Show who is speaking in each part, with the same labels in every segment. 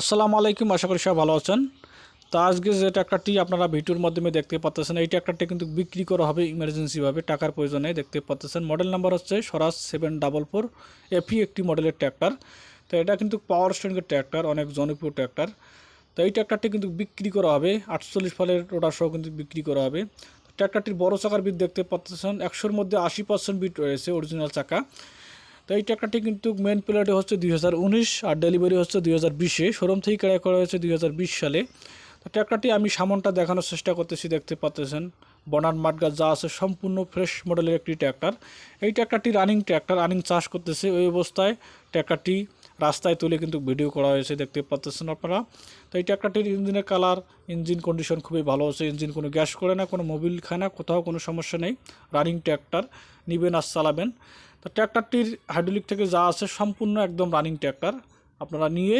Speaker 1: আসসালামু আলাইকুম, আশা করি সবাই ভালো আছেন। তো আজকে যে ট্র্যাক্টরটি আপনারা ভিডিওর মাধ্যমে দেখতে পাচ্ছেন এই ট্র্যাক্টরটি কিন্তু বিক্রি করা হবে ইমার্জেন্সিভাবে টাকার প্রয়োজনে দেখতে পাচ্ছেন মডেল নাম্বার হচ্ছে Swaraj seven double four FE একটি মডেলের ট্র্যাক্টর তো এটা কিন্তু পাওয়ার স্ট্রেন্ডের ট্র্যাক্টর অনেক জনপ্রিয় ট্র্যাক্টর তো এই ট্র্যাক্টরটি কিন্তু বিক্রি করা হবে, আটচল্লিশ ফলের সহ কিন্তু বিক্রি করা হবে। ট্র্যাক্টরটির বড় চাকার বিট দেখতে পাচ্ছেন একশোর মধ্যে আশি পার্সেন্ট বিট রয়েছে অরিজিনাল চাকা। তো এই ট্র্যাক্টরটি কিন্তু মেন প্লেটে হচ্ছে দুই হাজার উনিশ আর ডেলিভারি হচ্ছে দুই শোরুম থেকে ক্রয় করা হয়েছে দুই হাজার বিশ সালে। তো ট্র্যাক্টরটি আমি সামনটা দেখানোর চেষ্টা করতেছি, দেখতে পাচ্ছেন। বনার মাঠগাছ যা আছে, সম্পূর্ণ ফ্রেশ মডেলের একটি ট্র্যাক্টর এই ট্র্যাক্টরটি রানিং ট্র্যাক্টর রানিং চাষ করতেছে ওই অবস্থায়। ট্র্যাক্টরটি রাস্তায় তুলে কিন্তু ভিডিও করা হয়েছে, দেখতে পাচ্ছেন আপনারা। তো এই ট্র্যাক্টরটির ইঞ্জিনের কালার ইঞ্জিন কন্ডিশন খুবই ভালো আছে। ইঞ্জিন কোনো গ্যাস করে না, কোনো মোবিল খায় না, কোথাও কোনো সমস্যা নেই। রানিং ট্র্যাক্টর নিবেন আর চালাবেন। তো ট্র্যাক্টরটির হাইড্রোলিক থেকে যা আছে সম্পূর্ণ একদম রানিং ট্র্যাক্টর আপনারা নিয়ে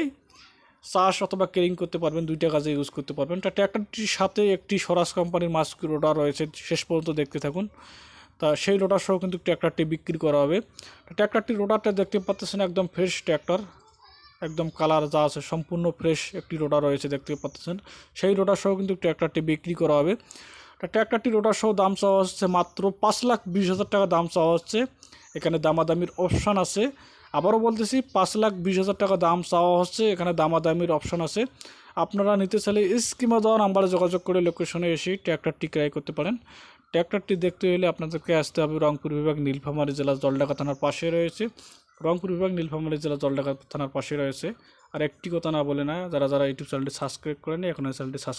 Speaker 1: চাষ অথবা কেরিং করতে পারবেন দুইটা কাজে ইউজ করতে পারবেন। তা ট্র্যাক্টরটির সাথে একটি স্বরাজ কোম্পানির মাস্ক রোডার রয়েছে, শেষ পর্যন্ত দেখতে থাকুন। তা সেই রোডার সহ কিন্তু ট্র্যাক্টরটি বিক্রি করা হবে। ট্র্যাক্টরটির রোডারটা দেখতে পাচ্ছেন একদম ফ্রেশ ট্র্যাক্টর একদম কালার যা আছে সম্পূর্ণ ফ্রেশ একটি রোডার রয়েছে দেখতে পাচ্ছেন সেই রোডার সহ কিন্তু ট্র্যাক্টরটি বিক্রি করা হবে। তা ট্র্যাক্টরটি রোডার সহ দাম চাওয়া হচ্ছে মাত্র পাঁচ লাখ বিশ হাজার টাকা দাম চাওয়া হচ্ছে। এখানে দামাদামির অপশান আছে। আবারও বলতেছি, পাঁচ লাখ বিশ হাজার টাকা দাম চাওয়া হচ্ছে। এখানে দামাদামির অপশান আছে। আপনারা নিতে চাইলে স্কিমা দেওয়া নাম্বারে যোগাযোগ করে লোকেশনে এসে ট্র্যাক্টরটি ক্রয় করতে পারেন। ট্র্যাক্টরটি দেখতে হলে আপনাদেরকে আসতে হবে রংপুর বিভাগ নীলফামারী জেলা জলডাকা থানার পাশে রয়েছে। রংপুর বিভাগ নীলফামারী জেলা জলডাকা থানার পাশে রয়েছে। আর একটি কথা না বলে না, যারা যারা ইউটিউব চ্যানেলটি সাবস্ক্রাইব করেনি এখন চ্যানেলটি সাবস্ক্রাইব